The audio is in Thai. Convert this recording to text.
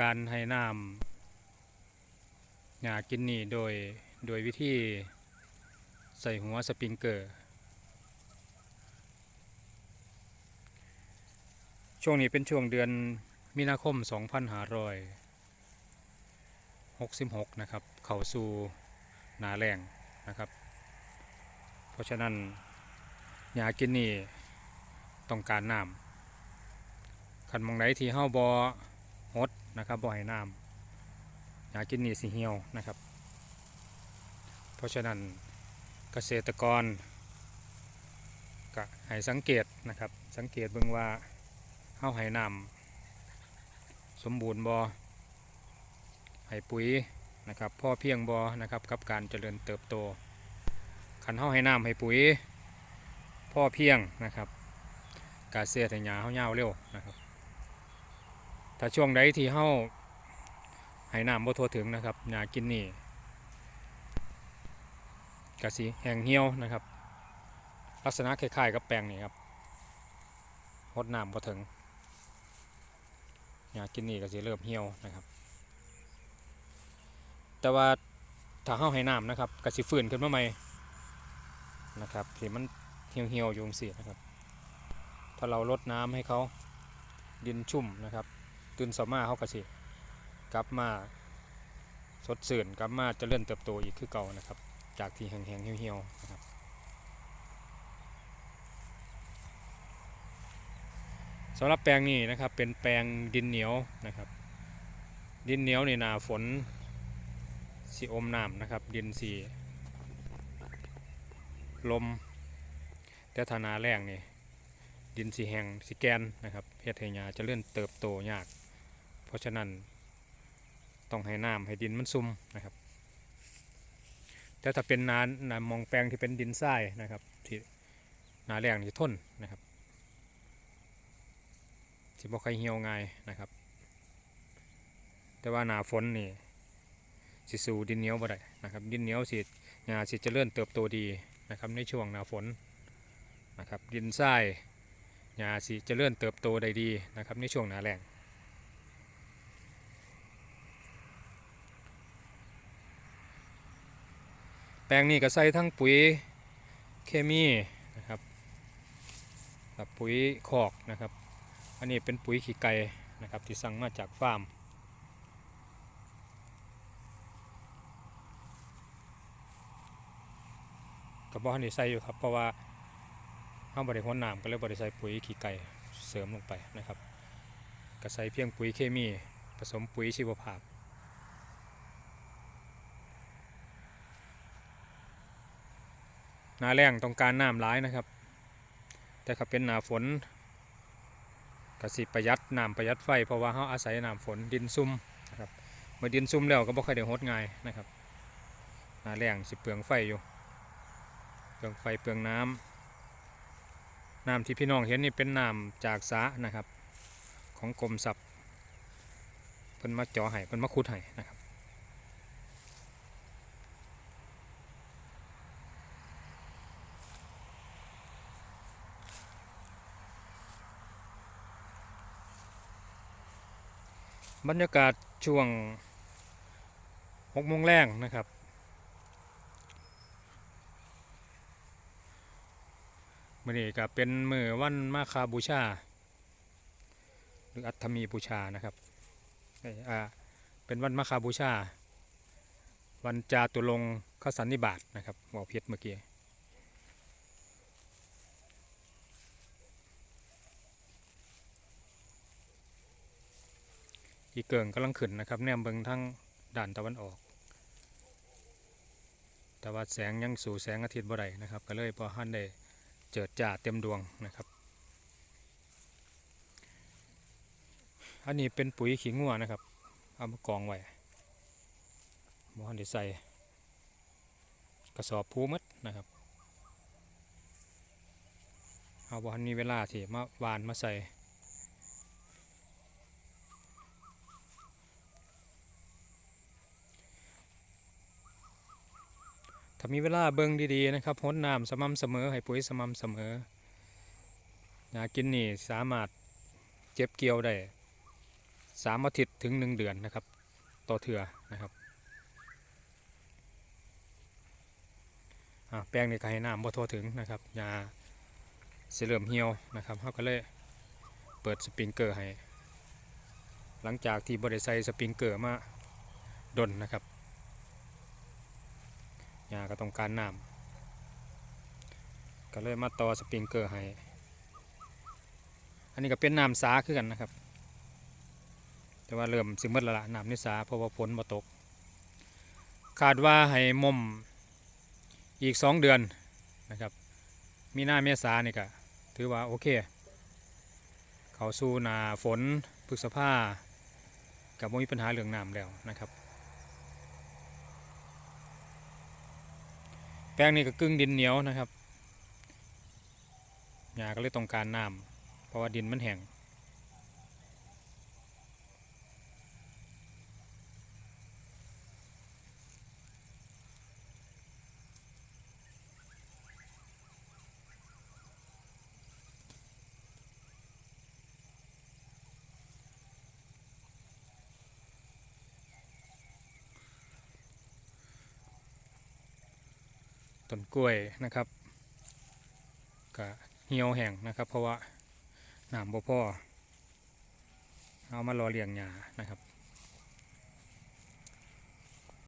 การให้น้ำหญ้ากินนี่โดยโดยวิธีใส่หัวสปริงเกอร์ ช่วงนี้เป็นช่วงเดือนมีนาคม 2566 นะครับ เข้าสู่หนาแรงนะครับ เพราะฉะนั้นหญ้ากินนี่ต้องการน้ำคันมองไหนที่เฮาบ่ฮด นะครับบ่ให้น้ำหญ้ากินนี่สิเหี่ยวนะครับ เพราะฉะนั้นเกษตรกรก็ให้สังเกตนะครับ สังเกตเบิ่งว่าเฮาให้น้ำสมบูรณ์บ่ให้ปุ๋ยนะครับพ่อเพียงบ่นะครับกับการเจริญเติบโตคันเฮาให้น้ำให้ปุ๋ยพ่อเพียงนะครับ การเสียให้หญ้าเฮายาวเร็วนะครับ ถ้าช่วงใดที่เฮาให้น้ำบ่ทั่วถึงนะครับหญ้ากินนี่กะสิแห้งเหี่ยวนะครับ ลักษณะคล้ายๆกับแปลงนี่ครับรดน้ำบ่ถึงหญ้ากินนี่ก็สิเริ่มเหี่ยวนะครับ แต่ว่าถ้าเฮาให้น้ำนะครับก็สิฟื้นขึ้นมาใหม่นะครับที่มันเหี่ยวเหี่ยวๆอยู่จังซี่นะครับ ถ้าเราลดน้ำให้เขาดินชุ่มนะครับ ตื่นสมาเขาก็สิกลับมาสดชื่นกลับมาเจริญเติบโตอีกคือเก่านะครับ จากที่แห้งๆเหี่ยวๆนะครับสำหรับแปลงนี้นะครับเป็นแปลงดินเหนียวนะครับ ดินเหนียวในหนาฝนสีอมน้ำนะครับ ดินสีลม แต่ถ้านาแรงนี่ดินสีแห้งสีแกนนะครับเฮ็ดให้หญ้าจะเลื่อนเติบโตยาก เพราะฉะนั้นต้องให้น้ำให้ดินมันซุ่มนะครับ แต่ถ้าเป็นนานนามองแปลงที่เป็นดินทรายนะครับที่นาแรงนี่ทนนะครับสิบ่ค่อยเหี่ยวง่ายนะครับ แต่ว่าหนาฝนนี่สิสู่ดินเหนียวบ่ได้นะครับ ดินเหนียวสิหญ้าสิเจริญเติบโตดีนะครับในช่วงหนาฝนนะครับ ดินทรายหญ้าสิเจริญเติบโตได้ดีนะครับในช่วงหนาแล้ง ปลงนี้ก็ใส่ทั้งปุ๋ยเคมีนะครับกับปุ๋ยคอกนะครับ อันนี้เป็นปุ๋ยขี้ไก่นะครับที่สั่งมาจากฟาร์มกระบอกนี่ใส่อยู่ครับเพราะว่าห้ามบริโภคน้ำก็เลยบริใส่ปุ๋ยขี้ไก่เสริมลงไปนะครับก็ใส่เพียงปุ๋ยเคมี ผสมปุ๋ยชีวภาพ หนาแรงต้องการน้ำร้ายนะครับ แต่ถ้าเป็นหนาฝนกสิประหยัดน้ำประหยัดไฟเพราะว่าเขาอาศัยน้ำฝนดินซุ่มนะครับเมื่อดินซุ่มแล้วก็บ่ค่อยได้หดง่ายนะครับหนาแรงสิเปลืองไฟอยู่ เปลืองไฟเปลืองน้ำน้ำที่พี่น้องเห็นนี่เป็นน้ำจากสระนะครับ ของกรมศัพท์เพิ่นมาเจาะให้เพิ่นมาขุดให้นะครับ บรรยากาศช่วงหกโมงแรงนะครับ มื่อนี้ก็เป็นมือวันมาคาบูชา หรืออัฐมีบูชานะครับเอ้ยอ่าเป็นวันมาคาบูชา วันจาตุรงคสันนิบาตนะครับบอกเพียเมื่อกี้ อีเกิงกำลังขึ้นนะครับ แนมเบิงทั้งด่านตะวันออก แต่ว่าแสงยังสู่แสงอาทิตย์บ่ได้นะครับ ก็เลยพอหันได้เจิดจ่าเต็มดวงนะครับ อันนี้เป็นปุ๋ยขี้งัวนะครับ เอามากองไว้มอหันได้ใส่กระสอบพูมัดนะครับเอาบอหันมีเวลาที่มาวานมาใส่ ถ้ามีเวลาเบิ่งดีๆนะครับหดน้ำสม่ำเสมอให้ปุ๋ยสม่ำเสมออยากินนี่สามารถเก็บเกี่ยวได้สามอาทิตย์ถึงหนึ่งเดือนนะครับ ต่อเถื่อนะครับแป้งนี่ก็ให้น้ำบ่ทั่วถึงนะครับยาสิเริ่มเหี่ยวนะครับเขาก็เลยเปิดสปริงเกอร์ให้หลังจากที่บริใส่สปริงเกอร์มาดนนะครับ ยาก็ต้องการน้ำก็เลยมาต่อสปริงเกอร์ให้อันนี้ก็เป็นน้ำสาคือกันนะครับ แต่ว่าเริ่มสิหมดล้วละน้ำในสาเพราะว่าฝนมาตก คาดว่าให้มมอีกสองเดือนนะครับมีหน้าเมษานี่ก็ถือว่าโอเค เขาสู้หนาฝนพฤษภากับไม่มีปัญหาเรื่องน้ำแล้วนะครับ แป้งนี่ก็กึ่งดินเหนียวนะครับหญ้าก็เลยต้องการน้ำเพราะว่าดินมันแห้ง ต้นกล้วยนะครับก็เหี่ยวแห้งนะครับ เพราะว่าน้ำบ่พอเอามารอเลี้ยงหญ้านะครับ